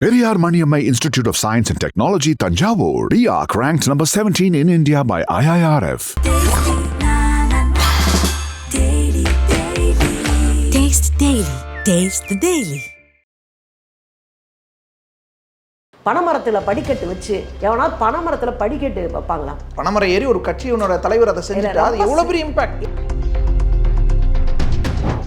Periyar Maniammai Institute of Science and Technology, Tanjavur. RIAC ranked number 17 in India by IIRF. Taste Daily. Taste the Daily. பனைமரத்தில் படிக்கட்டு வச்சு எவனாவது பனைமரத்தில் படிக்கட்டு வைப்பாங்களா பணமரம் ஏறி ஒரு கட்சியினோட தலைவர் அதை செஞ்சுட்டா அது எவ்வளோ பெரிய இம்பாக்ட்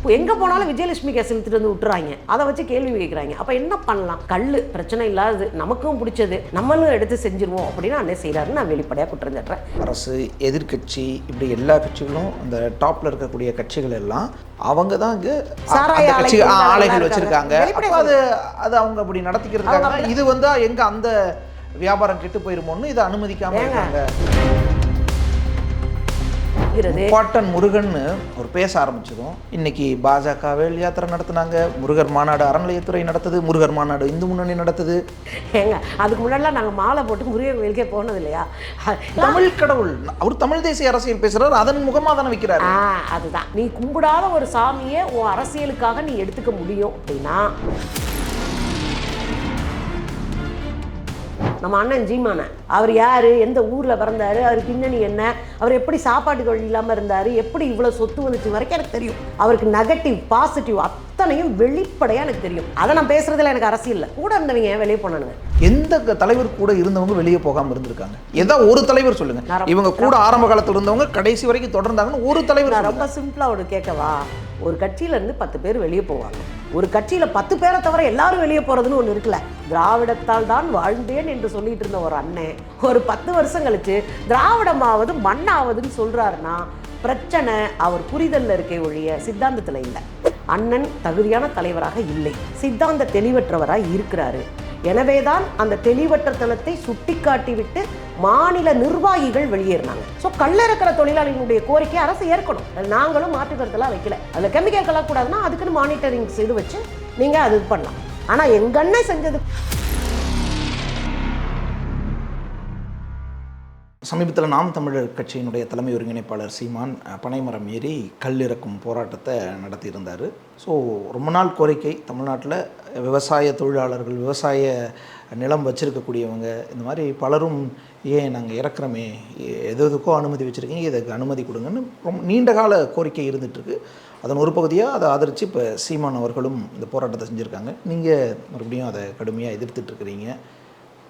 இப்போ எங்கே போனாலும் விஜயலட்சுமி கேஸ் இழுத்துட்டு வந்து விட்டுறாங்க. அதை வச்சு கேள்வி கேட்குறாங்க அப்போ என்ன பண்ணலாம்? கல் பிரச்சனை இல்லாதது. நமக்கும் பிடிச்சது. நம்மளும் எடுத்து செஞ்சிருவோம் அப்படின்னு அண்ணே செய்கிறாருன்னு நான் வெளிப்படையாக குற்றம் சாட்டுறேன். அரசு எதிர்க்கட்சி இப்படி எல்லா கட்சிகளும் அந்த டாப்ல இருக்கக்கூடிய கட்சிகள் எல்லாம் அவங்க தான் இங்க ஆலைகள். வச்சிருக்காங்க. அது அது அவங்க அப்படி நடத்திக்கிறதுக்காக இது வந்து எங்க அந்த வியாபாரம் கெட்டு போயிருமோன்னு இதை அனுமதிக்காம? இருக்காங்க. இருக்கிறது பாட்டன் முருகன்னு ஒரு பேச ஆரம்பிச்சதும் இன்னைக்கு பாஜக வேல் யாத்திரை நடத்துனாங்க. முருகர் மாநாடு அறநிலையத்துறை நடத்துது முருகர் மாநாடு இந்து முன்னணி நடத்துது. ஏங்க அதுக்கு முன்னாடிலாம் நாங்கள் மாலை போட்டு முருகன் கோயிலுக்கே போனது இல்லையா தமிழ் கடவுள் அவர் தமிழ் தேசிய அரசியல் பேசுறாரு அதன் முகமா தானே வைக்கிறாரு. அதுதான். நீ கும்பிடாத ஒரு சாமியை உன் அரசியலுக்காக நீ எடுத்துக்க முடியும் அப்படின்னா நம்ம அண்ணன் ஜீமான. அவர் யார்? எந்த ஊரில் பிறந்தாரு? அவர் பின்னணி என்ன? அவர் எப்படி சாப்பாட்டுக்கு வழி இல்லாமல் இருந்தார்? எப்படி இவ்வளோ சொத்து வந்துச்சு? வரைக்கும் எனக்கு தெரியும். அவருக்கு நெகட்டிவ் பாசிட்டிவ் அத்தனையும் வெளிப்படையாக எனக்கு தெரியும். அதை நான் பேசுறதுல எனக்கு அரசியல் இல்லை. கூட இருந்தவங்க வெளியே போனானுங்க? எந்த தலைவர் கூட இருந்தவங்க வெளியே போகாம இருந்திருக்காங்க? ஏதா ஒரு தலைவர் சொல்லுங்க. இவங்க கூட ஆரம்ப காலத்துல இருந்தவங்க கடைசி வரைக்கும் தொடர்ந்தாங்கன்னு ஒரு தலைவர். ரொம்ப சிம்பிளாக ஒரு கேட்கவா? ஒரு கட்சியில இருந்து பத்து பேர் வெளியே போவாங்க. ஒரு கட்சியில பத்து பேரை தவிர எல்லாரும் வெளியே போறதுன்னு ஒன்று இருக்குல்ல. திராவிடத்தால் தான் வாழ்ந்தேன் என்று சொல்லிட்டு இருந்த ஒரு அண்ணன் ஒரு பத்து வருஷம் கழிச்சு திராவிடமாவது மண்ணாவதுன்னு சொல்றாருன்னா பிரச்சனை அவர் புரிதல்ல இருக்கே ஒழிய சித்தாந்தத்துல இல்லை. அண்ணன் தகுதியான தலைவராக இல்லை. சித்தாந்த தெளிவற்றவராக இருக்கிறாரு. எனவேதான் அந்த தெளிவற்றத்தனத்தை சுட்டிக்காட்டிவிட்டு மாநில நிர்வாகிகள் வெளியேறினாங்க. ஸோ கல்லறக்கிற தொழிலாளிகளுடைய கோரிக்கை அரசு ஏற்கணும். நாங்களும் மாற்று கருத்தெல்லாம் வைக்கல. அதில் கெமிக்கல் கலக்கூடாதுன்னா அதுக்குன்னு மானிட்டரிங் செய்து வச்சு நீங்கள் அது இது பண்ணலாம். ஆனால் எங்கண்ணே அண்ணன் செஞ்சது சமீபத்தில் நாம் தமிழர் கட்சியினுடைய தலைமை ஒருங்கிணைப்பாளர் சீமான் பனைமரம் ஏறி கல் இறக்கும் போராட்டத்தை நடத்தியிருந்தார். ஸோ ரொம்ப நாள் கோரிக்கை. தமிழ்நாட்டில் விவசாய தொழிலாளர்கள் விவசாய நிலம் வச்சுருக்கக்கூடியவங்க இந்த மாதிரி பலரும் ஏன் நாங்கள் இறக்குறோமே எ- எது எதுக்கோ அனுமதி வச்சுருக்கீங்க இதுக்கு அனுமதி கொடுங்கன்னு ரொம்ப நீண்ட கால கோரிக்கை இருந்துகிட்ருக்கு. அதன் ஒரு பகுதியாக அதை ஆதரித்து இப்போ சீமான் அவர்களும் இந்த போராட்டத்தை செஞ்சுருக்காங்க. நீங்கள் மறுபடியும் அதை கடுமையாக எதிர்த்துட்ருக்கிறீங்க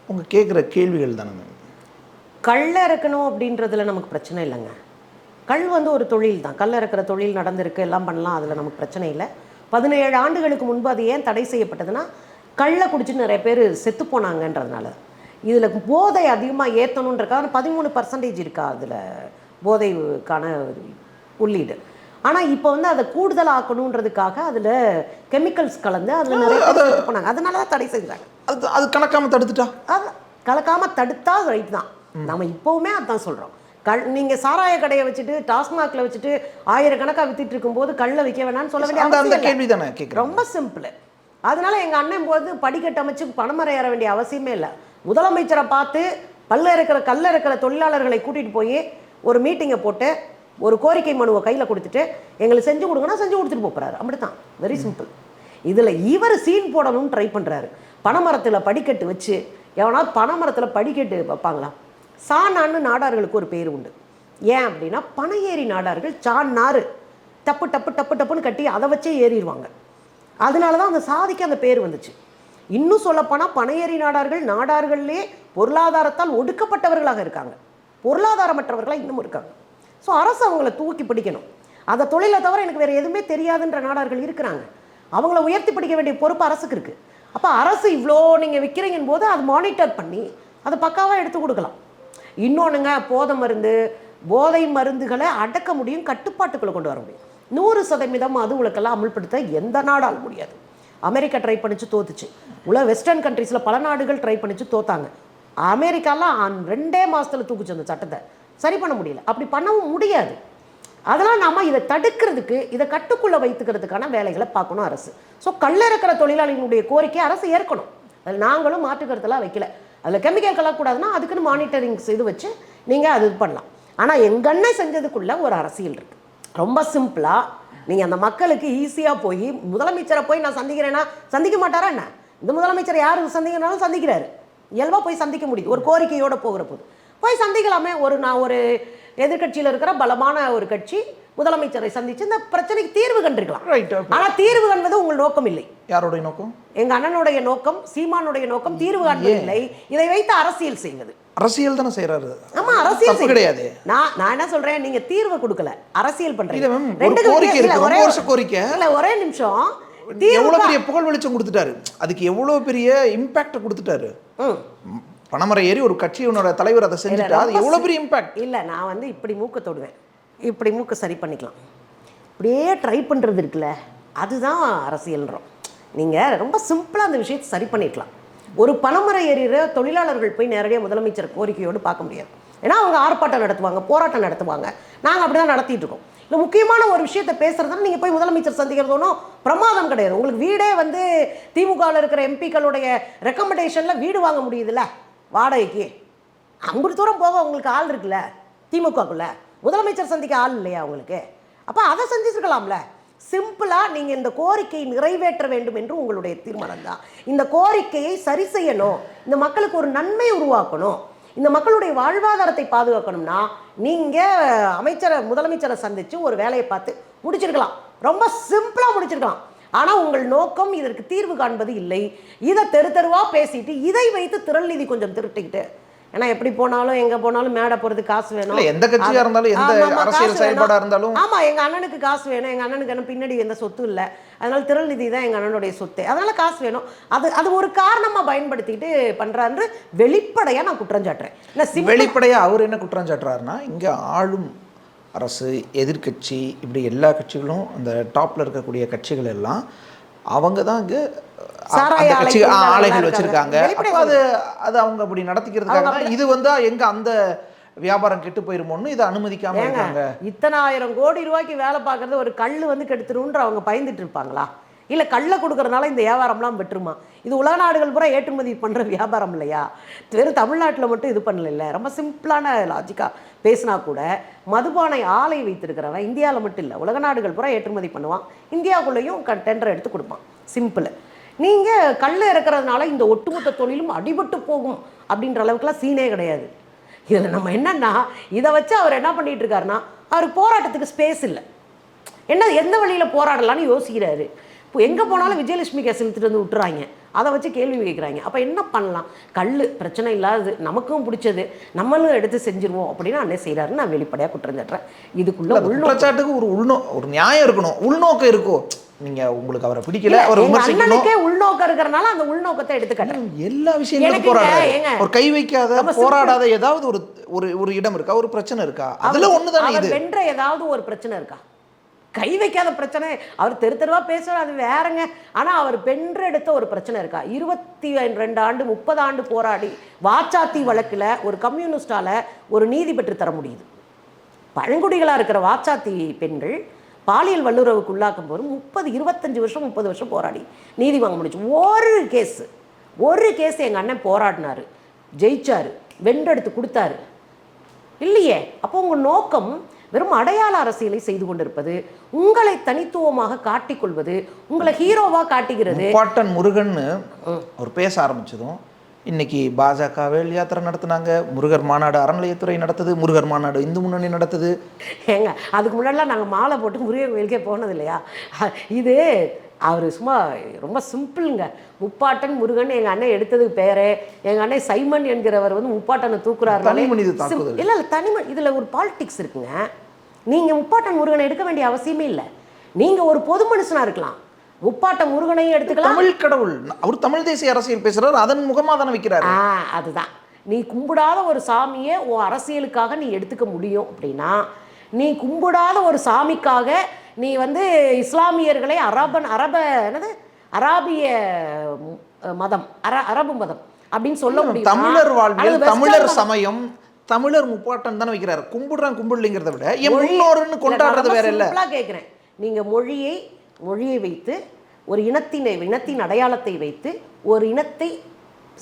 உங்கள் கேட்குற கேள்விகள் தானே மேம்? கல் இறக்கணும் அப்படின்றதுல நமக்கு பிரச்சனை இல்லைங்க. கல் வந்து ஒரு தொழில் தான். கல் இறக்குற தொழில் நடந்திருக்கு எல்லாம் பண்ணலாம் அதில் நமக்கு பிரச்சனை இல்லை. பதினேழு ஆண்டுகளுக்கு முன்பு அது ஏன் தடை செய்யப்பட்டதுன்னா கல்லை குடிச்சு நிறைய பேர் செத்து போனாங்கன்றதுனால. இதில் போதை அதிகமாக ஏற்றணுன்றக்காக பதிமூணு பர்சன்டேஜ் இருக்கா அதில் போதைக்கான உள்ளீடு. ஆனால் இப்போ வந்து அதை கூடுதல் ஆக்கணுன்றதுக்காக அதில் கெமிக்கல்ஸ் கலந்து அதில் நிறைய போனாங்க. அதனால தான் தடை செஞ்சாங்க. அது அது கலக்காம தடுத்துட்டா? அது கலக்காம தடுத்தா ரைட் தான். நம்ம இப்போவுமே அதான் சொல்கிறோம் கல் நீங்கள் சாராய கடையை வச்சுட்டு டாஸ்மாகில் வச்சுட்டு ஆயிரக்கணக்காக வித்துட்டு இருக்கும்போது கல்லை வைக்க வேணாம்னு சொல்ல வேண்டிய. கேள்வி தானே ரொம்ப சிம்பிள். அதனால எங்கள் அண்ணன் போது படிக்கட்டு அமைச்சு பணமரம் ஏற வேண்டிய அவசியமே இல்லை. முதலமைச்சரை பார்த்து பல்ல இருக்கிற கல்ல இருக்கிற தொழிலாளர்களை கூட்டிகிட்டு போய் ஒரு மீட்டிங்கை போட்டு ஒரு கோரிக்கை மனுவை கையில் கொடுத்துட்டு எங்களுக்கு செஞ்சு கொடுங்கன்னா செஞ்சு கொடுத்துட்டு போகிறாரு அப்படித்தான். வெரி சிம்பிள் இதில் இவர் சீன் போடணும்னு ட்ரை பண்ணுறாரு பனைமரத்தில் படிக்கட்டு வச்சு எவனாவது பனைமரத்தில் படிக்கட்டு வைப்பாங்களா? சாணான்னு நாடார்களுக்கு ஒரு பேர் உண்டு. ஏன் அப்படின்னா பனையேறி நாடார்கள் சான் நாறு டப்பு டப்பு டப்பு டப்புன்னு கட்டி அதை வச்சே ஏறிடுவாங்க அதனால தான் அந்த சாதிக்கு அந்த பேர் வந்துச்சு. இன்னும் சொல்லப்போனால் பனையேறி நாடார்கள் நாடார்கள்லே பொருளாதாரத்தால் ஒடுக்கப்பட்டவர்களாக இருக்காங்க. பொருளாதாரமற்றவர்களாக இன்னும் இருக்காங்க. ஸோ அரசு அவங்கள தூக்கி பிடிக்கணும். அந்த தொழிலை தவிர எனக்கு வேறு எதுவுமே தெரியாதுன்ற நாடார்கள் இருக்கிறாங்க. அவங்கள உயர்த்தி பிடிக்க வேண்டிய பொறுப்பு அரசுக்கு இருக்குது அப்போ அரசு இவ்வளோ நீங்கள் விற்கிறீங்கன்னு போது அது மானிட்டர் பண்ணி அதை பக்காவாக எடுத்து கொடுக்கலாம். இன்னொன்றுங்க போதை மருந்து போதை மருந்துகளை அடக்க முடியும் கட்டுப்பாட்டுக்குள்ளே கொண்டு வர முடியும். நூறு சதவீதம் அதுவுகளுக்கெல்லாம் அமல்படுத்த எந்த நாடால் முடியாது. அமெரிக்கா ட்ரை பண்ணிச்சு தோத்துச்சு. உலக வெஸ்டர்ன் கண்ட்ரீஸில் பல நாடுகள் ட்ரை பண்ணிச்சு தோத்தாங்க. அமெரிக்காலாம் ரெண்டே மாதத்தில் தூக்குச்சு அந்த சட்டத்தை. சரி பண்ண முடியல. அப்படி பண்ணவும் முடியாது. அதெல்லாம் நாம் இதை தடுக்கிறதுக்கு இதை கட்டுக்குள்ளே வைத்துக்கிறதுக்கான வேலைகளை பார்க்கணும் அரசு. ஸோ கல்லறக்கிற தொழிலாளிகளுடைய கோரிக்கை அரசு ஏற்கணும். அதில் நாங்களும் மாற்றுக்கருத்தெல்லாம் வைக்கல. அதில் கெமிக்கல் கலக்கூடாதுன்னா அதுக்குன்னு மானிட்டரிங்ஸ் இது வச்சு நீங்கள் அது இது பண்ணலாம். ஆனால் எங்கள் அண்ணன் ஒரு அரசியல் இருக்குது ரொம்ப சிம்பிளாக நீங்கள் அந்த மக்களுக்கு ஈஸியாக போய் முதலமைச்சரை போய் நான் சந்திக்கிறேன்னா சந்திக்க மாட்டாரா என்ன? இந்த முதலமைச்சர் யார் சந்திக்கிறனாலும் சந்திக்கிறாரு. இயல்பாக போய் சந்திக்க முடியுது ஒரு கோரிக்கையோடு போகிற போது. போய் சந்திக்கலாமே. ஒரு நான் ஒரு எதிர்க்கட்சியில் இருக்கிற பலமான ஒரு கட்சி முதலமைச்சரை சந்திச்சு இந்த பிரச்சனைக்கு தீர்வு கண்டிருக்கலாம். ஆனா தீர்வு காண்பது உங்கள் நோக்கம் இல்லை. யாருடைய நோக்கம்? எங்க அண்ணனுடைய நோக்கம் சீமானுடைய நோக்கம் தீர்வு காண்பது இல்லை இதை வைத்து அரசியல் செய்வது. அரசியல் தானே செய்யறாரு ஆமா அரசியல். கிடையாது. நான் நான் என்ன சொல்றேன்? நீங்க தீர்வு கொடுக்கல. அரசியல் பண்றீங்க. ஒரு ரெண்டுக்கு கோரிக்கை இல்ல, ஒரே ரொம்ப வருஷ கோரிக்கை. இல்ல ஒரே நிமிஷம். எவ்வளவு தீர்வு பெரிய புகழ் வெளிச்சம் கொடுத்துட்டாரு. அதுக்கு எவ்வளவு பெரிய இம்பாக்ட் கொடுத்துட்டாரு. பணமரை ஏறி ஒரு கட்சியினோட தலைவர் அதை செஞ்சுட்டா அது சி- பெரிய இம்பாக்ட் இல்ல நான் வந்து இப்படி மூக்க தொடுவேன். இப்படி மூக்க சரி பண்ணிக்கலாம். இப்படியே ட்ரை பண்ணுறது இருக்குல்ல அதுதான் அரசியல்ன்றோம். நீங்கள் ரொம்ப சிம்பிளாக அந்த விஷயத்தை சரி பண்ணிக்கலாம். ஒரு பணமரை ஏறிற தொழிலாளர்கள் போய் நேரடியாக முதலமைச்சர் கோரிக்கையோடு பார்க்க முடியாது. ஏன்னா அவங்க ஆர்ப்பாட்டம் நடத்துவாங்க போராட்டம் நடத்துவாங்க. நாங்கள் அப்படி தான் நடத்திட்டு இருக்கோம். இல்லை முக்கியமான ஒரு விஷயத்தை பேசுறதுனா நீங்கள் போய் முதலமைச்சர் சந்திக்கிறது ஒன்றும் பிரமாதம் கிடையாது. உங்களுக்கு வீடே வந்து திமுகவில் இருக்கிற எம்பிக்களுடைய ரெக்கமெண்டேஷனில் வீடு வாங்க முடியுதுல்ல வாடகைக்கு. அங்குட்டு தூரம் போக உங்களுக்கு ஆள் இருக்குல்ல திமுகக்குள்ளே. முதலமைச்சர் சந்திக்க ஆள் இல்லையா உங்களுக்கு? அப்போ அதை செஞ்சுருக்கலாம்ல சிம்பிளாக நீங்கள் இந்த கோரிக்கையை நிறைவேற்ற வேண்டும் என்று உங்களுடைய தீர்மானம் தான் இந்த கோரிக்கையை சரி செய்யணும். இந்த மக்களுக்கு ஒரு நன்மை உருவாக்கணும். இந்த மக்களுடைய வாழ்வாதாரத்தை பாதுகாக்கணும்னா நீங்கள் அமைச்சரை முதலமைச்சரை சந்தித்து ஒரு வேலையை பார்த்து முடிச்சிருக்கலாம். ரொம்ப சிம்பிளாக முடிச்சிருக்கலாம். ஆனால் உங்கள் நோக்கம் இதற்கு தீர்வு காண்பது இல்லை. இதை தெரு தெருவாக பேசிட்டு இதை வைத்து திரள் நிதி கொஞ்சம் திருட்டிக்கிட்டு ஏன்னா எப்படி போனாலும் எங்க போனாலும் மேடை போறதுக்கு காசு வேணும். எந்த கட்சியா அது- இருந்தாலும், எந்த அரசியல் காசு செயல்பாடா வேணும். இருந்தாலும். ஆமா எங்க அண்ணனுக்கு காசு வேணும். எங்க அண்ணனுக்கு என்ன பின்னாடி எந்த சொத்து இல்ல. அதனால திரள் நிதி தான் எங்க அண்ணனுடைய சொத்து. அதனால காசு வேணும். அது அது ஒரு காரணமா பயன்படுத்திட்டு பண்றாரு வெளிப்படையா நான் குற்றம் சாட்டுறேன். இல்ல simple- வெளிப்படையா அவர் என்ன குற்றம் சாட்டுறாருன்னா இங்க ஆளும் அரசு எதிர்க்கட்சி இப்படி எல்லா கட்சிகளும் அந்த டாப்ல இருக்கக்கூடிய கட்சிகள் எல்லாம் அவங்க தான் இங்க சாராய ஆலைகள். வச்சிருக்காங்க. அது அது அவங்க அப்படி நடத்திக்கிறதுக்காக இது வந்தா எங்க அந்த வியாபாரம் கெட்டு போயிருமோன்னு இதை அனுமதிக்காம இருக்காங்க. இத்தனாயிரம் கோடி ரூபாய்க்கு வேலை பார்க்கறது ஒரு கல் வந்து கெடுத்துருன்ற அவங்க பயந்துட்டு இருப்பாங்களா? இல்லை கல்லை கொடுக்கறதுனால இந்த வியாபாரம்லாம் வெட்டுருமா இது உலக நாடுகள் பூரா ஏற்றுமதி பண்ணுற வியாபாரம் இல்லையா? வெறும் தமிழ்நாட்டில் மட்டும் இது பண்ணல ரொம்ப சிம்பிளான லாஜிக்காக பேசினா கூட மதுபானை ஆலை வைத்திருக்கிறவன் இந்தியாவில் மட்டும் இல்லை உலக நாடுகள் பூரா ஏற்றுமதி பண்ணுவான். இந்தியாவுக்குள்ளேயும் டெண்டர் எடுத்து கொடுப்பான். சிம்பிள் நீங்கள் கல் இறக்குறதுனால இந்த ஒட்டுமொத்த தொழிலும் அடிபட்டு போகும் அப்படின்ற அளவுக்குலாம் சீனே கிடையாது. இதில் நம்ம என்னன்னா இதை வச்சு அவர் என்ன பண்ணிட்டு இருக்காருன்னா அவர் போராட்டத்துக்கு ஸ்பேஸ் இல்லை. என்ன எந்த வழியில் போராடலாம்னு யோசிக்கிறாரு. இப்போ எங்கே போனாலும் விஜயலட்சுமி கேஸ் இழுத்துட்டு வந்து விட்டுறாங்க. அதை வச்சு கேள்வி கேட்குறாங்க அப்போ என்ன பண்ணலாம்? கல் பிரச்சனை இல்லாதது நமக்கும் பிடிச்சது நம்மளும் எடுத்து செஞ்சிருவோம் அப்படின்னு அண்ணே செய்கிறாருன்னு நான் வெளிப்படையாக குற்றம் சாட்டுறேன். இதுக்குள்ள குற்றச்சாட்டுக்கு ஒரு உள்நோ ஒரு நியாயம் இருக்கணும். உள்நோக்கம் இருக்கும் நீங்க உங்களுக்கு அவரை பிடிக்கல அவர் அண்ணனுக்கே உள்நோக்கம் இருக்கிறனால அந்த உள்நோக்கத்தை எடுத்துக்கட்டேன் எல்லா விஷயங்களும் போராடுறாரு ஒரு கை வைக்காத. போராடாத ஏதாவது ஒரு ஒரு ஒரு இடம் இருக்கா? ஒரு பிரச்சனை இருக்கா? அதுல அவர் இது? வென்ற ஏதாவது ஒரு பிரச்சனை இருக்கா? கை வைக்காத பிரச்சனை அவர் தெரு தெருவா பேசுவார் அது வேறங்க. ஆனா அவர் வென்றெடுத்த ஒரு பிரச்சனை இருக்கா? இருபத்தி ரெண்டு ஆண்டு முப்பது ஆண்டு போராடி வாச்சாத்தி வழக்குல ஒரு கம்யூனிஸ்டால ஒரு நீதி பெற்று தர முடியுது. பழங்குடிகளாக இருக்கிற வாச்சாத்தி பெண்கள் பாலியல் வல்லுறவுக்கு உள்ளாக்கும் போது முப்பது இருபத்தஞ்சு வருஷம் முப்பது வருஷம் போராடி நீதி வாங்க முடிஞ்சு. ஒரு கேஸ் ஒரு கேஸ் எங்கள் அண்ணன் போராடினாரு. ஜெயிச்சாரு. வென்றெடுத்து கொடுத்தாரு. இல்லையே? அப்போ உங்கள் நோக்கம் வெறும் அடையாள அரசியலை செய்து கொண்டிருப்பது உங்களை தனித்துவமாக காட்டிக்கொள்வது உங்களை ஹீரோவா காட்டுகிறது. முருகன்னு அவர் பேச ஆரம்பிச்சதும் இன்னைக்கு பாஜக வேல் யாத்திரை நடத்துனாங்க. முருகர் மாநாடு அறநிலையத்துறை நடத்துது. முருகர் மாநாடு இந்து முன்னணி நடத்துது. ஏங்க அதுக்கு முன்னாடிலாம் நாங்கள் மாலை போட்டு முருகன் கோயிலுக்கே போனது இல்லையா இது அவர் சும்மா ரொம்ப சிம்பிளுங்க. முப்பாட்டன் முருகன் எங்கள் அண்ணன் எடுத்ததுக்கு பேரே எங்கள் அண்ணன் சைமன் என்கிறவர் வந்து முப்பாட்டனை தூக்குறாரு. இல்லை இல்லை தனி ம- இதில் ஒரு பாலிடிக்ஸ் இருக்குங்க. நீங்கள் முப்பாட்டன் முருகனை எடுக்க வேண்டிய அவசியமே இல்லை. நீங்கள் ஒரு பொது மனுஷனாக இருக்கலாம். முப்பாட்டன் முருகனையும் எடுத்துக்கலாம். தமிழ் கடவுள் அவர் தமிழ் தேசிய அரசியல் பேசுறாரு அதன் முகமா தானே வைக்கிறாரு. அதுதான். நீ கும்பிடாத ஒரு சாமியை உன் அரசியலுக்காக நீ எடுத்துக்க முடியும் அப்படின்னா நீ கும்பிடாத ஒரு சாமிக்காக நீ வந்து இஸ்லாமியர்களை அரபன் அரப என்னது? அராபிய மதம் அர அரபு மதம் அப்படின்னு சொல்ல முடியும்? தமிழர் வாழ்வியல் தமிழர் சமயம் தமிழர் முப்பாட்டன் தானே வைக்கிறாரு. கும்பிடுறான் கும்பிடலைங்கிறத விட என் முன்னோருன்னு கொண்டாடுறது வேற இல்ல. கேட்குறேன் நீங்க மொழியை மொழியை வைத்து ஒரு இனத்தினை இனத்தின் அடையாளத்தை வைத்து ஒரு இனத்தை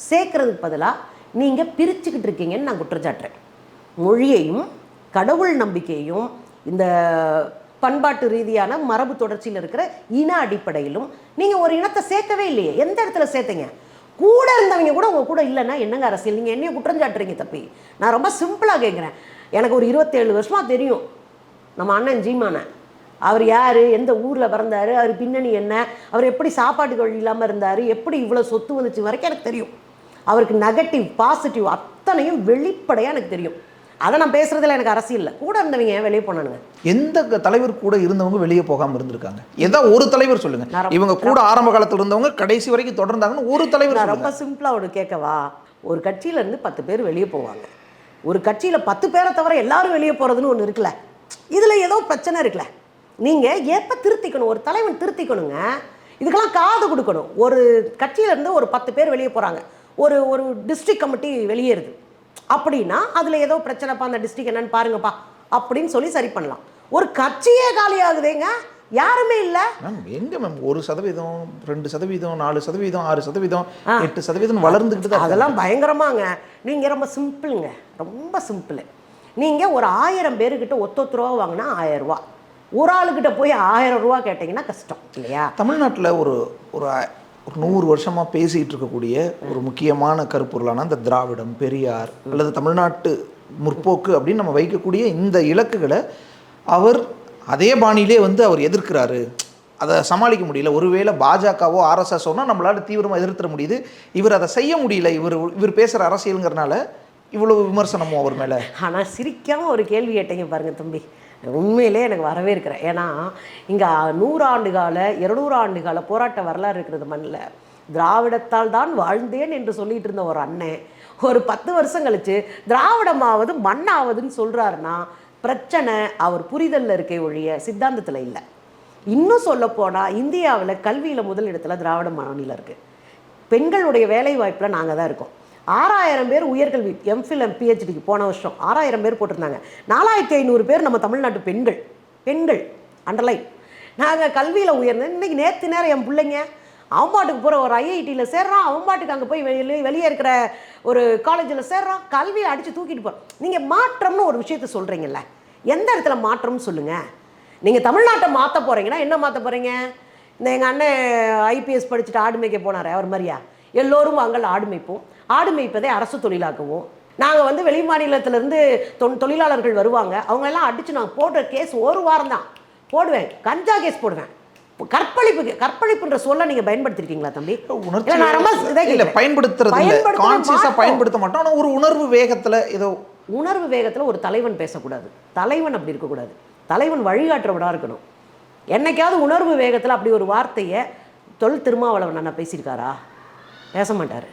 சேர்க்கறதுக்கு பதிலாக நீங்கள் பிரிச்சுக்கிட்டு இருக்கீங்கன்னு நான் குற்றச்சாட்டுறேன் மொழியையும் கடவுள் நம்பிக்கையும் இந்த பண்பாட்டு ரீதியான மரபு தொடர்ச்சியில் இருக்கிற இன அடிப்படையிலும் நீங்கள் ஒரு இனத்தை சேர்க்கவே இல்லையே. எந்த இடத்துல சேர்த்தீங்க? கூட இருந்தவங்க கூட உங்கள் கூட இல்லைன்னா என்னங்க அரசியல்? நீங்கள் என்னைய குற்றஞ்சாட்டுறீங்க தப்பி. நான் ரொம்ப சிம்பிளாக கேட்குறேன் எனக்கு ஒரு இருபத்தேழு வருஷமாக தெரியும். நம்ம அண்ணன் ஜீமானன் அவர் யார்? எந்த ஊரில் பிறந்தார்? அவர் பின்னணி என்ன? அவர் எப்படி சாப்பாட்டுக்கு வழி இல்லாமல் இருந்தார்? எப்படி இவ்வளோ சொத்து வந்துச்சு வரைக்கும் எனக்கு தெரியும். அவருக்கு நெகட்டிவ் பாசிட்டிவ் அத்தனையும் வெளிப்படையாக எனக்கு தெரியும். அதை நான் பேசுகிறதுல எனக்கு அரசியல் இல்லை. கூட இருந்தவங்க ஏன் வெளியே போனானுங்க? எந்த தலைவர் கூட இருந்தவங்க வெளியே போகாம இருந்திருக்காங்க. ஏதோ ஒரு தலைவர் சொல்லுங்க. இவங்க கூட ஆரம்ப காலத்துல இருந்தவங்க கடைசி வரைக்கும் தொடர்ந்தாங்கன்னு ஒரு தலைவர் ரொம்ப சிம்பிளாக ஒன்று கேட்கவா ஒரு கட்சியில இருந்து பத்து பேர் வெளியே போவாங்க. ஒரு கட்சியில் பத்து பேரை தவிர எல்லாரும் வெளியே போகிறதுன்னு ஒன்று இருக்குல்ல. இதில் ஏதோ பிரச்சனை இருக்குல்ல. நீங்கள் எப்போ திருத்திக்கணும்? ஒரு தலைவன் திருத்திக்கணுங்க. இதுக்கெல்லாம் காது கொடுக்கணும். ஒரு கட்சியில இருந்து ஒரு பத்து பேர் வெளியே போகிறாங்க ஒரு ஒரு டிஸ்ட்ரிக்ட் கமிட்டி வெளியேறுது. அப்படின்னா அதில் ஏதோ பிரச்சனைப்பா அந்த டிஸ்ட்ரிக்ட் என்னன்னு பாருங்கப்பா. அப்படின்னு சொல்லி சரி பண்ணலாம். ஒரு கட்சியே காலியாகுதேங்க. யாருமே இல்லை. மேம் எங்க மேம்? ஒரு சதவீதம் ரெண்டு சதவீதம் நாலு சதவீதம் ஆறு சதவீதம் எட்டு சதவீதம் வளர்ந்துக்கிட்டு அதெல்லாம் பயங்கரமாங்க. நீங்கள் ரொம்ப சிம்பிளுங்க. ரொம்ப சிம்பிள். நீங்கள் ஒரு ஆயிரம் பேருக்கிட்ட ஒத்தொத்து ரூபா வாங்கினா ஆயிரம் ரூபா. ஒரு ஆளுக்கிட்ட போய் ஆயிரம் ரூபா கேட்டிங்கன்னா கஷ்டம் இல்லையா? தமிழ்நாட்டில் ஒரு ஒரு ஒரு நூறு வருஷமா பேசிட்டு இருக்கக்கூடிய ஒரு முக்கியமான கருப்பொருளான இந்த திராவிடம் பெரியார் அல்லது தமிழ்நாட்டு முற்போக்கு அப்படின்னு நம்ம வைக்கக்கூடிய இந்த இலக்குகளை அவர் அதே பாணியிலே வந்து அவர் எதிர்க்கிறாரு. அதை சமாளிக்க முடியல. ஒருவேளை பாஜகவோ ஆர்எஸ்எஸ்ஓனா நம்மளால தீவிரமாக எதிர்த்துற முடியுது. இவர் அதை செய்ய முடியல. இவர் இவர் பேசுகிற அரசியலுங்கிறனால இவ்வளவு விமர்சனமும் அவர் மேலே. ஆனால் சிரிக்காம ஒரு கேள்வி கேட்டீங்க பாருங்க தம்பி. உண்மையிலே எனக்கு வரவே இருக்கிறேன் ஏன்னா இங்கே நூறாண்டு கால இருநூறு ஆண்டு கால போராட்ட வரலாறு இருக்கிறது மண்ணில். திராவிடத்தால் தான் வாழ்ந்தேன் என்று சொல்லிட்டு இருந்த ஒரு அண்ணன் ஒரு பத்து வருஷம் கழித்து திராவிடமாவது மண்ணாவதுன்னு சொல்கிறாருன்னா பிரச்சனை அவர் புரிதலில் இருக்கே ஒழிய சித்தாந்தத்தில் இல்லை. இன்னும் சொல்லப்போனால் இந்தியாவில் கல்வியில் முதல் திராவிட மாநிலம் இருக்குது பெண்களுடைய வேலை வாய்ப்பில் நாங்கள் தான் இருக்கோம். ஆறாயிரம் பேர் உயர்கல்வி எம்ஃபில் பிஹெச்டிக்கு போன வருஷம் ஆறாயிரம் பேர் போட்டிருந்தாங்க. நாலாயிரத்தி ஐநூறு பேர் நம்ம தமிழ்நாட்டு பெண்கள் பெண்கள் அண்டர்லைன் நாங்கள் கல்வியில் உயர்ந்தேன் இன்றைக்கி நேற்று நேரம் என் பிள்ளைங்க அவன் பாட்டுக்கு போகிற ஒரு ஐஐடியில் சேர்றான். அவன் பாட்டுக்கு அங்கே போய் வெளியே வெளியே இருக்கிற ஒரு காலேஜில் சேர்றான். கல்வியை அடித்து தூக்கிட்டு போ நீங்கள் மாற்றம்னு ஒரு விஷயத்த சொல்கிறீங்கல்ல எந்த இடத்துல மாற்றம்னு சொல்லுங்கள் நீங்கள் தமிழ்நாட்டை மாற்ற போகிறீங்கன்னா என்ன மாற்ற போகிறீங்க இந்த எங்கள் அண்ணன் ஐபிஎஸ் படிச்சுட்டு ஆடு மேய்க்க போனார் அவர் மாதிரியா? எல்லோரும் அங்கே ஆடு மேய்ப்போம். ஆடு மேய்ப்பதை அரசு தொழிலாக்குவோம். நாங்கள் வந்து வெளி மாநிலத்திலேருந்து தொழிலாளர்கள் வருவாங்க. அவங்களெல்லாம் அடித்து நான் போடுற கேஸ் ஒரு வாரம் தான் போடுவேன். கஞ்சா கேஸ் போடுவேன். கற்பழிப்புக்கு கற்பழிப்புன்ற சொல்ல நீங்கள் பயன்படுத்திருக்கீங்களா தம்பி? நான் ரொம்ப இல்ல. பயன்படுத்துறது இல்ல. கான்சியஸா. பயன்படுத்த மாட்டோம். ஆனா ஒரு உணர்வு வேகத்துல ஏதோ உணர்வு வேகத்தில் ஒரு தலைவன் பேசக்கூடாது. தலைவன் அப்படி இருக்கக்கூடாது. தலைவன் வழிகாட்டுறவனாக இருக்கணும். என்னைக்காவது உணர்வு வேகத்தில் அப்படி ஒரு வார்த்தையை தொல் திருமாவளவன் அண்ணா பேசியிருக்காரா? பேச மாட்டார்.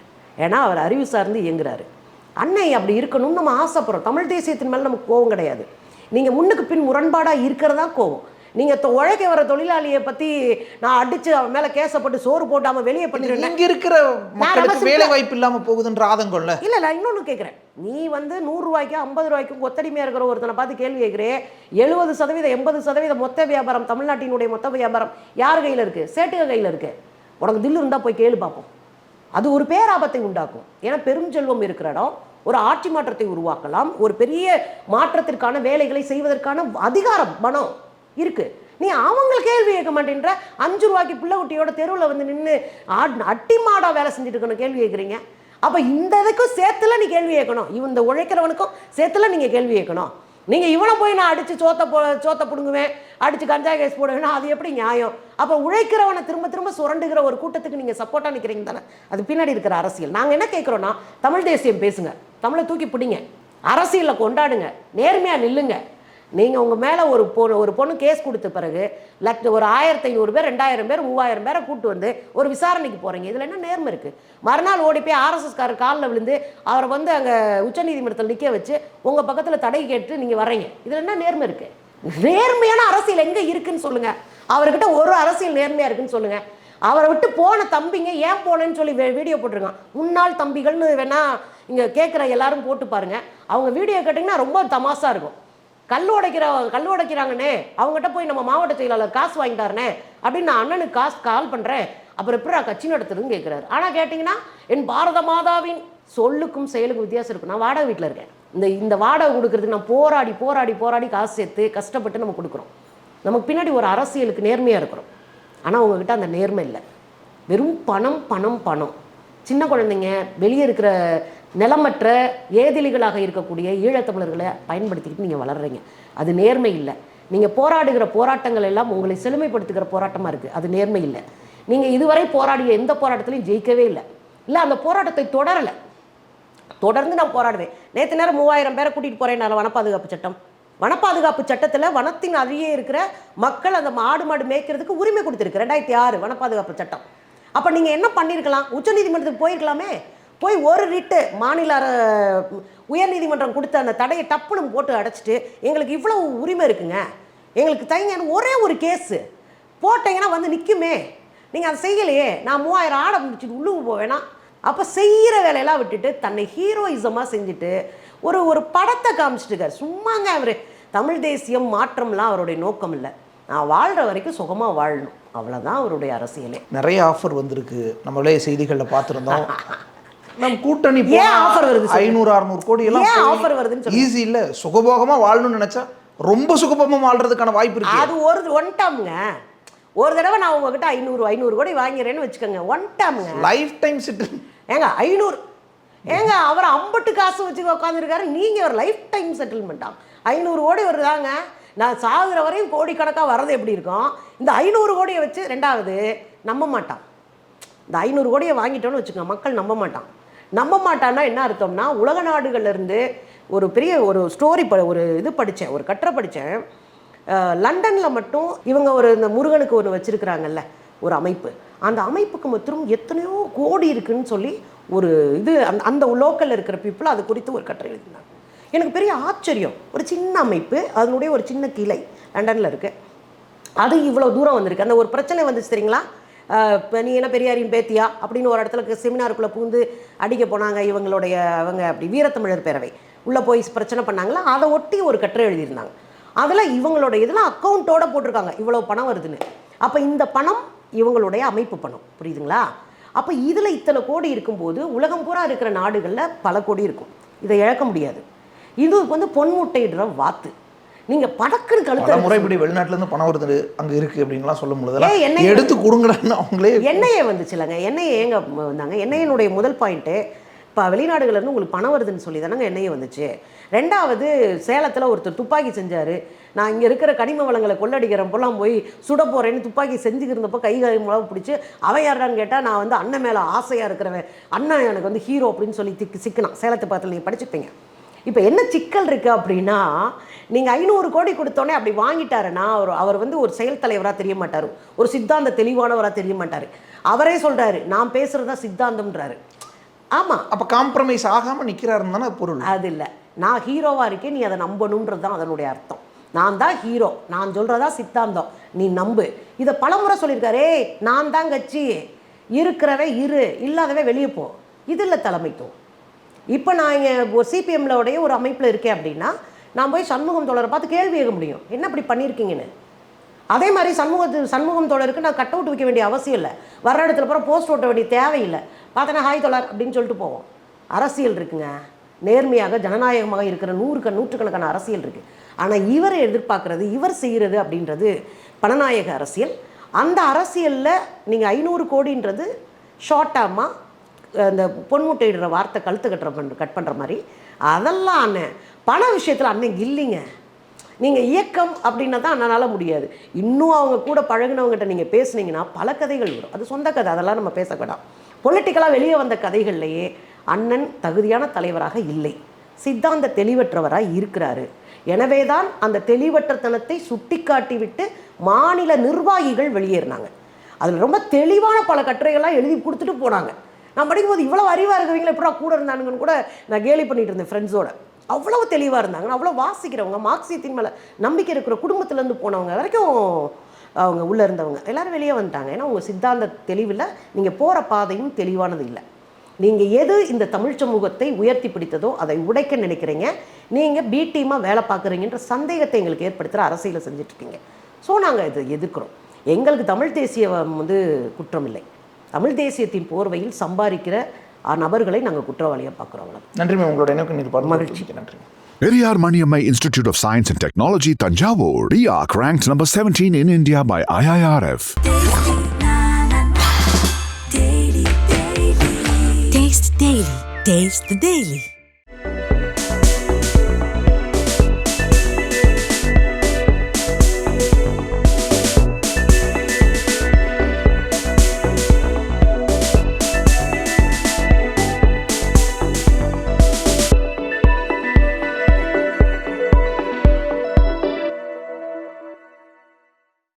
ஏன்னா அவர் அறிவு சார்ந்து இயங்குறாரு. அன்னை அப்படி இருக்கணும்னு நம்ம ஆசைப்படுறோம். தமிழ் தேசியத்தின் மேலே நமக்கு கோவம் கிடையாது. நீங்கள் முன்னுக்கு பின் முரண்பாடாக இருக்கிறதா கோவம் நீங்கள் உழைக்க வர தொழிலாளியை பற்றி நான் அடித்து அவன் மேலே கேசப்பட்டு சோறு போட்டு அவன் வெளியே பண்ணிடுறேன் இங்க இருக்கிற மக்களுக்கு வேலை வாய்ப்பு இல்லாம போகுதுன்ற ஆதங்கம்ல? இல்லை நான் இன்னொன்று கேட்குறேன் நீ வந்து நூறுரூவாய்க்கும் ஐம்பது ரூபாய்க்கும் கொத்தடிமையாக இருக்கிற ஒருத்தனை பார்த்து கேள்வி கேட்குறே எழுபது சதவீதம் எண்பது சதவீதம் மொத்த வியாபாரம் தமிழ்நாட்டினுடைய மொத்த வியாபாரம் யார் கையில் இருக்குது சேட்டுக கையில் இருக்குது உனக்கு தில்லு இருந்தால் போய் கேளு பார்ப்போம் அது ஒரு பேராபத்தை உண்டாக்கும். ஏன்னா பெருஞ்செல்வம் இருக்கிற இடம் ஒரு ஆட்சி மாற்றத்தை உருவாக்கலாம் ஒரு பெரிய மாற்றத்திற்கான வேலைகளை செய்வதற்கான அதிகாரம் பணம் இருக்கு. நீ அவங்க கேள்வி கேட்க மாட்டேன்ற அஞ்சு ரூபாய்க்கு பிள்ளை குட்டியோட தெருவில் வந்து நின்று அட்டி மாடா வேலை செஞ்சுட்டு இருக்கணும் கேள்வி கேட்குறீங்க? அப்போ இந்த இதுக்கும் சேர்த்துல நீ கேள்வி கேட்கணும். இவன் இந்த உழைக்கிறவனுக்கும் சேர்த்துல நீங்கள் கேள்வி கேட்கணும். நீங்கள் இவனை போய் நான் அடித்து சோத்த போ சோத்த பிடுங்குவேன் அடித்து கஞ்சா கேஸ் போடுவேன்னா அது எப்படி நியாயம்? அப்போ உழைக்கிறவனை திரும்ப திரும்ப சுரண்டுகிற ஒரு கூட்டத்துக்கு நீங்கள் சப்போர்ட்டாக நிற்கிறீங்க தானே? அது பின்னாடி இருக்கிற அரசியல். நாங்கள் என்ன கேட்குறோன்னா தமிழ் தேசியம் பேசுங்க. தமிழை தூக்கி பிடிங்க. அரசியலில் கொண்டாடுங்க. நேர்மையாக நில்லுங்க. நீங்கள் உங்கள் மேலே ஒரு பொண்ணு ஒரு பொண்ணு கேஸ் கொடுத்த பிறகு லட்ச ஒரு ஆயிரத்தி ஐநூறு பேர் ரெண்டாயிரம் பேர் மூவாயிரம் பேரை கூப்பிட்டு வந்து ஒரு விசாரணைக்கு போகிறீங்க இதில் என்ன நேர்மை இருக்குது மறுநாள் ஓடி போய் ஆர்எஸ்எஸ்காரர் காலில் விழுந்து அவரை வந்து அங்கே உச்சநீதிமன்றத்தில் நிற்க வச்சு உங்கள் பக்கத்தில் தடை கேட்டு நீங்கள் வர்றீங்க. இதில் என்ன நேர்மை இருக்குது நேர்மையான அரசியல் எங்கே இருக்குன்னு சொல்லுங்கள் அவர்கிட்ட ஒரு அரசியல் நேர்மையாக இருக்குன்னு சொல்லுங்கள் அவரை விட்டு போன தம்பிங்க ஏன் போனேன்னு சொல்லி வீடியோ போட்டிருக்கான். முன்னாள் தம்பிகள்னு வேணா இங்கே கேட்குற எல்லாரும் போட்டு பாருங்கள் அவங்க வீடியோ கேட்டிங்கன்னா ரொம்ப தமாசாக இருக்கும். கல் உடைக்கிற கல் உடைக்கிறாங்கண்ணே அவங்ககிட்ட போய் நம்ம மாவட்ட செயலாளர் காசு வாங்கிட்டாருனே அப்படின்னு நான் அண்ணனுக்கு காசு கால் பண்ணுறேன் அப்புறம் எப்படா கட்சி நடத்துறதுன்னு கேட்குறாரு ஆனால் கேட்டிங்கன்னா என் பாரத மாதாவின் சொல்லுக்கும் செயலுக்கும் வித்தியாசம் இருக்கும் நான் வாடகை வீட்டில் இருக்கேன். இந்த இந்த வாடகை கொடுக்கறதுக்கு நான் போராடி போராடி போராடி காசு சேர்த்து கஷ்டப்பட்டு நம்ம கொடுக்குறோம். நமக்கு பின்னாடி ஒரு அரசியலுக்கு நேர்மையாக இருக்கிறோம். ஆனால் உங்ககிட்ட அந்த நேர்மை இல்லை. வெறும் பணம் பணம் பணம். சின்ன குழந்தைங்க வெளியே இருக்கிற நிலமற்ற ஏதிலிகளாக இருக்கக்கூடிய ஈழத்தமிழர்களை பயன்படுத்திக்கிட்டு நீங்கள் வளர்றீங்க. அது நேர்மை இல்லை. நீங்கள் போராடுகிற போராட்டங்கள் எல்லாம் உங்களை செழுமைப்படுத்துகிற போராட்டமாக இருக்குது அது நேர்மை இல்லை. நீங்கள் இதுவரை போராடிய எந்த போராட்டத்திலையும் ஜெயிக்கவே இல்லை. இல்லை அந்த போராட்டத்தை தொடரலை. தொடர்ந்து நான் போராடுவேன். நேற்று நேரம் மூவாயிரம் பேரை கூட்டிகிட்டு போகிறேன் நான் வன பாதுகாப்பு சட்டம். வன பாதுகாப்பு சட்டத்தில் வனத்தின் அருகே இருக்கிற மக்கள் அந்த மாடு மாடு மேய்க்கிறதுக்கு உரிமை கொடுத்துருக்கு. ரெண்டாயிரத்தி ஆறு வன பாதுகாப்பு சட்டம். அப்போ நீங்கள் என்ன பண்ணியிருக்கலாம் உச்சநீதிமன்றத்துக்கு போயிருக்கலாமே? போய் ஒரு ரிட்டு மாநில உயர்நீதிமன்றம் கொடுத்த அந்த தடையை டப்புன்னு போட்டு அடைச்சிட்டு எங்களுக்கு இவ்வளவு உரிமை இருக்குங்க. எங்களுக்கு தைங்கன்னு ஒரே ஒரு கேஸு. போட்டீங்கன்னா வந்து நிற்குமே நீங்கள் அதை செய்யலையே. நான் மூவாயிரம் ஆடை முடிச்சுட்டு உள்ளுக்கு போவேனா? அப்போ செய்கிற வேலையெல்லாம் விட்டுட்டு தன்னை ஹீரோயிசமாக செஞ்சுட்டு ஒரு ஒரு படத்தை காமிச்சிட்டுக்கார் சும்மாங்க அவர். தமிழ் தேசியம் மாற்றம்லாம் அவருடைய நோக்கம் இல்லை. நான் வாழ்கிற வரைக்கும் சுகமாக வாழணும். அவ்வளோதான் அவருடைய அரசியலே. நிறைய ஆஃபர் வந்திருக்கு. நம்மளே செய்திகளில் பார்த்துருந்தோம். நம் கூட்டணி ஏன் offer வருது? ஐநூறு அறுநூறு கோடி எல்லாம் offer வருதுன்னு. ஈஸி இல்ல. சுகபோகமா வாழணும்னு நினைச்சா ரொம்ப சுகபோகமா வாழ்றதுக்கான வாய்ப்பு இருக்கு. அது ஒரு ஒன் டைம்ங்க ஒரு தடவை நான் உங்ககிட்ட ஐநூறு ஐநூறு கோடி வாங்கிறேன்னு வச்சுக்கோங்க. ஒன் டைம்ங்க லைஃப் டைம் செட்டில் ஏங்க ஐநூறு. ஏங்க அவர் அம்பட்டு காசு வச்சு உட்காந்துருக்காரு நீங்கள் ஒரு லைஃப் டைம் செட்டில்மெண்ட்டா ஐநூறு கோடி வருதாங்க. நான் சாகுற வரையும் கோடிக்கணக்காக வர்றது எப்படி இருக்கும்? இந்த ஐநூறு கோடியை வச்சு ரெண்டாவது நம்ப மாட்டான். இந்த ஐநூறு கோடியை வாங்கிட்டோன்னு வச்சுக்கோங்க. மக்கள் நம்ப மாட்டான். நம்ப மாட்டான்னா என்ன அர்த்தம்னா உலக நாடுகள்லேருந்து ஒரு பெரிய ஒரு ஸ்டோரி ப ஒரு இது படித்தேன் ஒரு கட்டுரை படித்தேன் லண்டனில் மட்டும் இவங்க ஒரு இந்த முருகனுக்கு ஒன்று வச்சுருக்கிறாங்கல்ல ஒரு அமைப்பு. அந்த அமைப்புக்கு மற்றும் எத்தனையோ கோடி இருக்குன்னு சொல்லி ஒரு இது அந்த அந்த லோக்கலில் இருக்கிற பீப்புள் அது குறித்து ஒரு கட்டுரை எழுதினாங்க எனக்கு பெரிய ஆச்சரியம். ஒரு சின்ன அமைப்பு அதனுடைய ஒரு சின்ன கிளை லண்டனில் இருக்குது அது இவ்வளோ தூரம் வந்திருக்கு. அந்த ஒரு பிரச்சனை வந்துச்சு தெரியுங்களா? நீ என்ன பெரியாரின் பேத்தியா? அப்படின்னு ஒரு இடத்துல செமினாருக்குள்ளே பூந்து அடிக்க போனாங்க இவங்களுடைய அவங்க அப்படி. வீரத்தமிழர் பேரவை. உள்ளே போய் பிரச்சனை பண்ணாங்களா? அதை ஒட்டி ஒரு கட்டுரை எழுதியிருந்தாங்க. அதில் இவங்களோட இதெல்லாம் அக்கௌண்ட்டோட போட்டிருக்காங்க. இவ்வளோ பணம் வருதுன்னு. அப்போ இந்த பணம் இவங்களுடைய அமைப்பு பணம். புரியுதுங்களா? அப்போ இதில் இத்தனை கோடி இருக்கும்போது உலகம் பூரா இருக்கிற நாடுகளில் பல கோடி இருக்கும். இதை இழக்க முடியாது. இது வந்து பொன்முட்டையிடுற வாத்து. நீங்கள் படக்குன்னு கழுத்து முறை இப்படி வெளிநாட்டுல இருந்து பணம் வருது அங்க இருக்கு அப்படின்லாம் சொல்லும் ஏய், என்னை- எடுத்து கொடுங்கடான்னு அவங்களே என்ஐஏ வந்துச்சுலங்க. என்ஐஏ ஏங்க வந்தாங்க. என்ஐஏனுடைய முதல் பாயிண்ட்டு இப்போ வெளிநாடுகள்ல இருந்து உங்களுக்கு பணம் வருதுன்னு சொல்லி தானங்க என்ஐஏ வந்துச்சு. ரெண்டாவது சேலத்தில் ஒருத்தர் துப்பாக்கி செஞ்சார். நான் இங்கே இருக்கிற கனிம வளங்களை கொள்ளடிக்கிறேன் போலாம் போய் சுட போகிறேன்னு துப்பாக்கி செஞ்சுக்கிருந்தப்போ கை கை முளவு பிடிச்சி அவன் யாருடான்னு கேட்டால் நான் வந்து அண்ணன் மேலே ஆசையாக இருக்கிறவன். அண்ணன் எனக்கு வந்து ஹீரோ அப்படின்னு சொல்லி திக்கு சிக்கினான். சேலத்தை பார்த்து நீங்கள் படிச்சுப்பீங்க இப்போ என்ன சிக்கல் இருக்குது அப்படின்னா நீங்கள் ஐநூறு கோடி கொடுத்தோன்னே அப்படி வாங்கிட்டாருன்னா அவர் அவர் வந்து ஒரு செயல் தலைவராக தெரிய மாட்டார். ஒரு சித்தாந்த தெளிவானவராக தெரிய மாட்டார். அவரே சொல்கிறாரு நான் பேசுகிறது தான் சித்தாந்தம்ன்றாரு. ஆமாம் அப்ப காம்ப்ரமைஸ் ஆகாம நிக்கிறாருன்னு தானே பொருள். அது இல்லை. நான் ஹீரோவாக இருக்கேன் நீ அதை நம்பணுன்றது தான் அதனுடைய அர்த்தம். நான் தான் ஹீரோ நான் சொல்கிறதா சித்தாந்தம். நீ நம்பு. இதை பலமுறை சொல்லியிருக்காரு நான் தான் கட்சி. இருக்கிறவன் இரு இல்லாதவன் வெளியே போ. இது இல்லை தலைமைத்துவம். இப்போ நான் இங்கே ஒரு சிபிஎம்லோடைய ஒரு அமைப்பில் இருக்கேன் அப்படின்னா நான் போய் சண்முகம் தோழரை பார்த்து கேள்வி கேட்க முடியும். என்ன இப்படி பண்ணியிருக்கீங்கன்னு அதே மாதிரி சண்முகத்து சண்முகம் தோழருக்கு நான் கட் அவுட் வைக்க வேண்டிய அவசியம் இல்லை. வர இடத்துல போகிற போஸ்ட் ஓட்ட வேண்டிய தேவையில்லை. பார்த்தனா ஹாய் தோழர் அப்படின்னு சொல்லிட்டு போவோம். அரசியல் இருக்குங்க. நேர்மையாக ஜனநாயகமாக இருக்கிற நூறுக்கு நூற்றுக்கணக்கான அரசியல் இருக்குது ஆனால் இவர் எதிர்பார்க்கறது இவர் செய்கிறது அப்படின்றது பணநாயக அரசியல். அந்த அரசியலில் நீங்கள் ஐநூறு கோடின்றது ஷார்ட் டேர்மாக அந்த பொன்முட்டையிடுற வார்த்தை கழுத்து கட்டுற பண்ற கட் பண்ணுற மாதிரி அதெல்லாம் அண்ணன் பண விஷயத்தில் அண்ணன் இல்லைங்க. நீங்கள் இயக்கம் அப்படின்னா தான் அண்ணனால் முடியாது. இன்னும் அவங்க கூட பழகுனவங்ககிட்ட நீங்கள் பேசுனீங்கன்னா பல கதைகள் வரும். அது சொந்த கதை அதெல்லாம் நம்ம பேச வேண்டாம் பொலிட்டிக்கலாக வெளியே வந்த கதைகள்லையே அண்ணன் தகுதியான தலைவராக இல்லை. சித்தாந்த தெளிவற்றவராக இருக்கிறாரு. எனவே தான் அந்த தெளிவற்றத்தனத்தை சுட்டிக்காட்டி விட்டு மாநில நிர்வாகிகள் வெளியேறினாங்க. அதில் ரொம்ப தெளிவான பல கட்டுரைகள்லாம் எழுதி கொடுத்துட்டு போனாங்க. நான் படிக்கும்போது இவ்வளோ அறிவாக இருக்கிறவங்கள எப்படா கூட இருந்தானுங்கன்னு கூட நான் கேலி பண்ணிட்டு இருந்தேன் ஃப்ரெண்ட்ஸோட அவ்வளோ தெளிவாக இருந்தாங்க. அவ்வளோ வாசிக்கிறவங்க மார்க்சியத்தின் மேலே நம்பிக்கை இருக்கிற குடும்பத்துலேருந்து போனவங்க வரைக்கும் அவங்க உள்ளே இருந்தவங்க. எல்லோரும் வெளியே வந்துட்டாங்க. ஏன்னா உங்கள் சித்தாந்த தெளிவில் நீங்கள் போகிற பாதையும் தெளிவானது இல்லை. நீங்கள் எது இந்த தமிழ் சமூகத்தை உயர்த்தி பிடித்ததோ அதை உடைக்க நினைக்கிறீங்க. நீங்கள் பி டீமாக வேலை பார்க்குறீங்கன்ற சந்தேகத்தை எங்களுக்கு ஏற்படுத்துகிற அரசியலை செஞ்சிட்ருக்கீங்க ஸோ நாங்கள் இதை எதிர்க்கிறோம். எங்களுக்கு தமிழ் தேசியம் வந்து குற்றம் இல்லை தமிழ் தேசியத்தின் போர்வையில் சம்பாதிக்கிற நபர்களை நாங்கள் குற்றவாளியாக பார்க்குறோம் நன்றி மேம் உங்களோட எனக்கு நீர் மகிழ்ச்சி. நன்றி Periyar Maniammai Institute of Science and Technology, Tanjavur. RIAC ranked number 17 in India by IIRF. Daily, Daily. Taste the Daily.